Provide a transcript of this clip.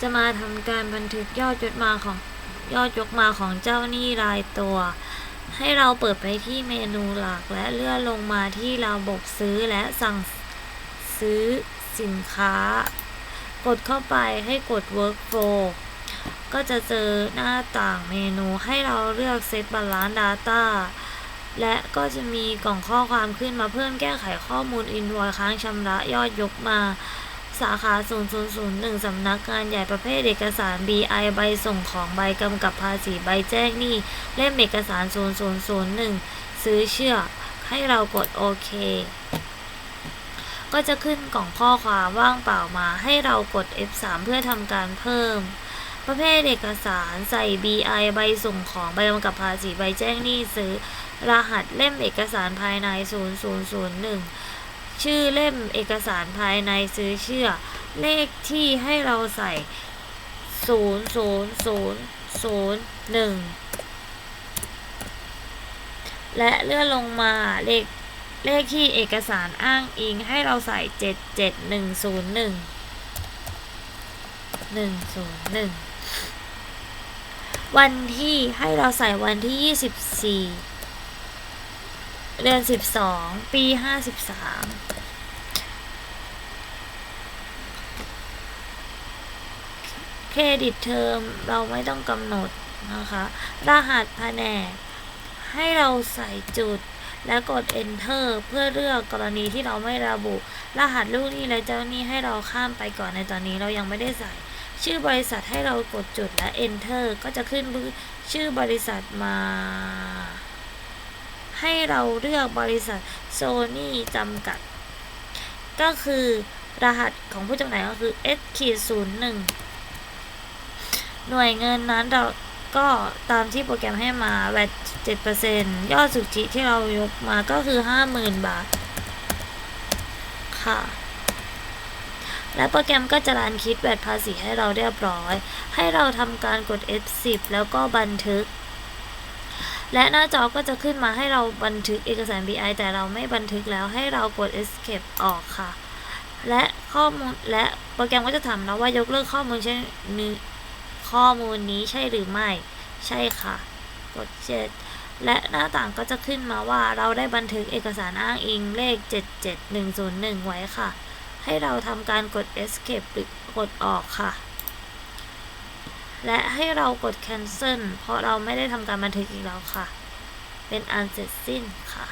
จะมาทำการบันทึกยอดยศมาของยอดยกมาของเจ้าหนี้รายตัว ให้เราเปิดไปที่เมนูหลักและเลื่อนลงมาที่ระบบซื้อและสั่งซื้อสินค้า กดเข้าไปให้กด workflow ก็จะเจอหน้าต่างเมนูให้เราเลือก set balance data และก็จะมีกล่องข้อความขึ้นมาเพิ่มแก้ไขข้อมูล invoice ค้างชำระยอดยกมา สาขา 0001 สำนักงานใหญ่ประเภทเอกสาร BI ใบส่งของใบกำกับภาษีใบแจ้งหนี้เล่มเอกสาร 0001 ซื้อเชื่อให้เรากดโอเค ก็จะขึ้นกล่องข้อความว่างเปล่ามาให้เรากด F3 เพื่อทำการเพิ่ม ประเภทเอกสารใส่ BI ใบส่งของใบกำกับภาษีใบแจ้งหนี้ซื้อ รหัสเล่มเอกสารภายใน 0001 ชื่อเล่มเอกสารภายในซื้อเชื่อ เลขที่ให้เราใส่00001และเลื่อนลงมาเลขเลขที่เอกสารอ้างอิงให้เราใส่77101 101วันที่ให้เราใส่วันที่24 เดือน12ปี53เครดิตเทอมเราไม่ต้องกำหนดนะคะ รหัสแผนก ให้เราใส่จุดแล้วกด enter เพื่อเลือกกรณีที่เราไม่ระบุ รหัสลูกหนี้และเจ้าหนี้ให้เราข้ามไปก่อนในตอนนี้เรายังไม่ได้ใส่ ชื่อบริษัทให้เรากดจุดและ enter ก็จะขึ้นชื่อบริษัทมา ให้เราเลือกบริษัทโซนี่จำกัด ก็คือรหัสของผู้จำหน่ายก็คือ S ขีดศูนย์หนึ่งหน่วยเงินนั้นเราก็ตามที่โปรแกรมให้มาแวดเจ็ดเปอร์เซ็นยอดสุทธิที่เรายกมาก็คือห้าหมื่นบาท ค่ะ และโปรแกรมก็จะรันคิดแวดภาษีให้เราเรียบร้อย ให้เราทำการกด F10 แล้วก็บันทึก และหน้าจอก็จะขึ้นมาให้เราบันทึกเอกสาร BI แต่เราไม่บันทึกแล้วให้เรากด Escape ออกค่ะ และข้อมูลและโปรแกรมก็จะถามเราว่ายกเลิกข้อมูลใช่นี้ข้อมูลนี้ใช่หรือไม่ ใช่ค่ะ กดเจ็ดและหน้าต่างก็จะขึ้นมาว่าเราได้บันทึกเอกสารอ้างอิงเลข 77101 ไว้ค่ะ ให้เราทำการกด escape หรือกดออกค่ะ และให้เรากด cancel เพราะเราไม่ได้ทำการบันทึกอีกแล้วค่ะ เป็นอันเสร็จสิ้นค่ะ